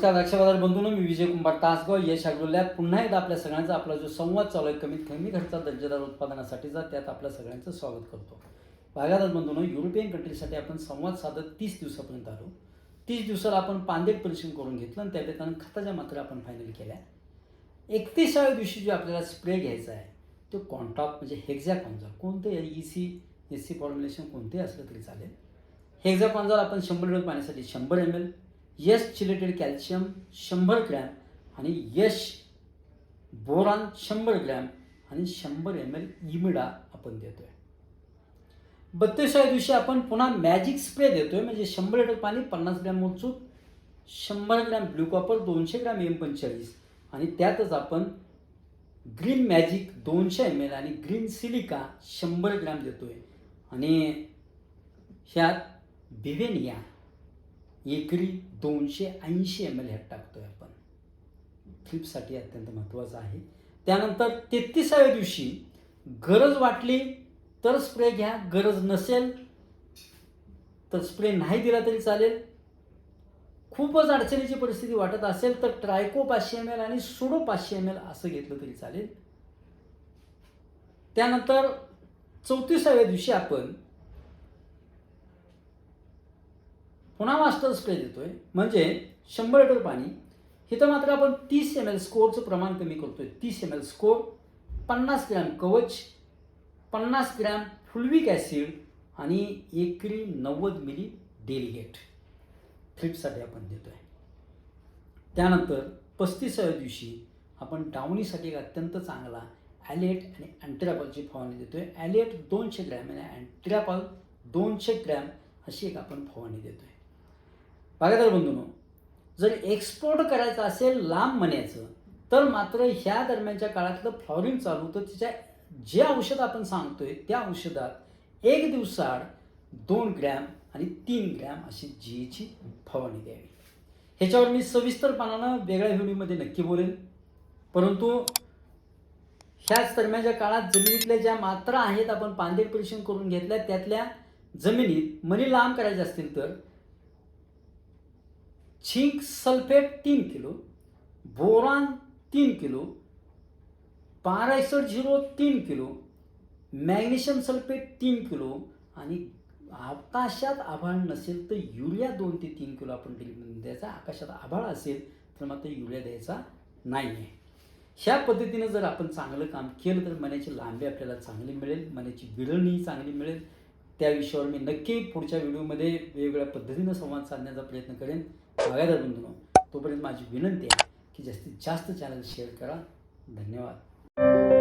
नमस्कार द्राक्षबाजार बंधून मी विजय कुंभार तासगाव. यश अग्रोल्यात पुन्हा एकदा आपल्या सगळ्यांचा आपला जो संवाद चालू आहे कमीत कमी खर्चात दर्जेदार उत्पादनासाठीचा त्यात आपल्या सगळ्यांचं स्वागत करतो. बागायतदार बंधून युरोपियन कंट्रीसाठी आपण संवाद साधत तीस दिवसापर्यंत आलो. तीस दिवसाला आपण पांदेट परीक्षण करून घेतलं आणि त्या ठिकाणी खताच्या मात्रा आपण फायनल केल्या. एकतीसाव्या दिवशी जो आपल्याला स्प्रे घ्यायचा आहे तो कॉन्टॉप म्हणजे हेक्झॅ कॉन्झॉल कोणतं E C S C formulation कोणते असलं तरी चालेल. हेक्झा कॉन्झॉल आपण शंभर लिटर पाण्यासाठी शंभर M L Yash chelated calcium शंभर ग्रॅम आणि यश बोरान शंभर ग्रॅम आणि शंभर एम एल इमिडा आपण देतोय. बत्तीसाव्या दिवशी आपण पुन्हा मॅजिक स्प्रे देतोय म्हणजे शंभर लिटर पाणी पन्नास ग्रॅम मोजून शंभर ग्रॅम ब्लू कॉपर दोनशे ग्रॅम एम पंचेचाळीस आणि त्यातच आपण ग्रीन मॅजिक दोनशे एम एल आणि ग्रीन सिलिका शंभर ग्रॅम देतोय. आणि ह्यात बिवेनिया एकरी दोनशे ऐंशी एम एल ह्यात टाकतोय आपण. फ्लिपसाठी अत्यंत महत्त्वाचं आहे. त्यानंतर तेहतीसाव्या दिवशी गरज वाटली तर स्प्रे घ्या. गरज नसेल तर स्प्रे नाही दिला तरी चालेल. खूपच अडचणीची परिस्थिती वाटत असेल तर ट्रायको पाचशे एम एल आणि सुडो पाचशे एम एल असं घेतलं तरी चालेल. त्यानंतर चौतीसाव्या दिवशी आपण पुन्हा मास्टर स्प्रे देतोय म्हणजे शंभर लिटर पाणी. इथं मात्र आपण तीस एम एल स्कोअरचं प्रमाण कमी करतोय. तीस एम एल स्कोअर पन्नास ग्रॅम कवच पन्नास ग्रॅम फुलविक ॲसिड आणि एकरी नव्वद मिली डेलिगेट थ्रिपसाठी आपण देतोय. त्यानंतर पस्तीसाव्या दिवशी आपण डावणीसाठी एक अत्यंत चांगला ॲलेट आणि अँट्रॅपॉलची फवारणी देतोय. ॲलेट दोनशे ग्रॅम आणि अँट्रॅपॉल दोनशे ग्रॅम अशी एक आपण फवारणी देतोय. बागायदार बंधूंनो जर एक्सपोर्ट करायचं असेल लांब म्हणायचं तर मात्र ह्या दरम्यानच्या काळातलं फ्लॉरिंग चालू तर तिच्या जे औषध आपण सांगतोय त्या औषधात एक दिवसाआड दोन ग्रॅम आणि तीन ग्रॅम अशी जीची फवारणी द्यावी. ह्याच्यावर मी सविस्तरपणानं वेगळ्या व्हिडिओमध्ये नक्की बोलेन. परंतु ह्याच दरम्यानच्या काळात जमिनीतल्या ज्या मात्रा आहेत आपण पांदेट परीक्षण करून घेतल्या त्यातल्या जमिनीत मनी लांब करायचे असतील तर झिंक सल्फेट तीन किलो बोरान तीन किलो पारायसड झिरो तीन किलो मॅग्नेशियम सल्फेट तीन किलो आणि आकाशात आभाळ नसेल तर युरिया दोन ते तीन किलो आपण ड्रिपमध्ये द्यायचा. आकाशात आभाळ असेल तर मात्र युरिया द्यायचा नाही आहे ह्या पद्धतीनं जर आपण चांगलं काम केलं तर मण्याची लांबी आपल्याला चांगली मिळेल मण्याची विरळणी चांगली मिळेल. त्या विषयावर मी नक्की पुढच्या व्हिडिओमध्ये वेगवेगळ्या पद्धतीनं संवाद साधण्याचा प्रयत्न करेन. बागायदार बंधू तोपर्यंत माझी विनंती आहे की जास्तीत जास्त चॅनल शेअर करा. धन्यवाद.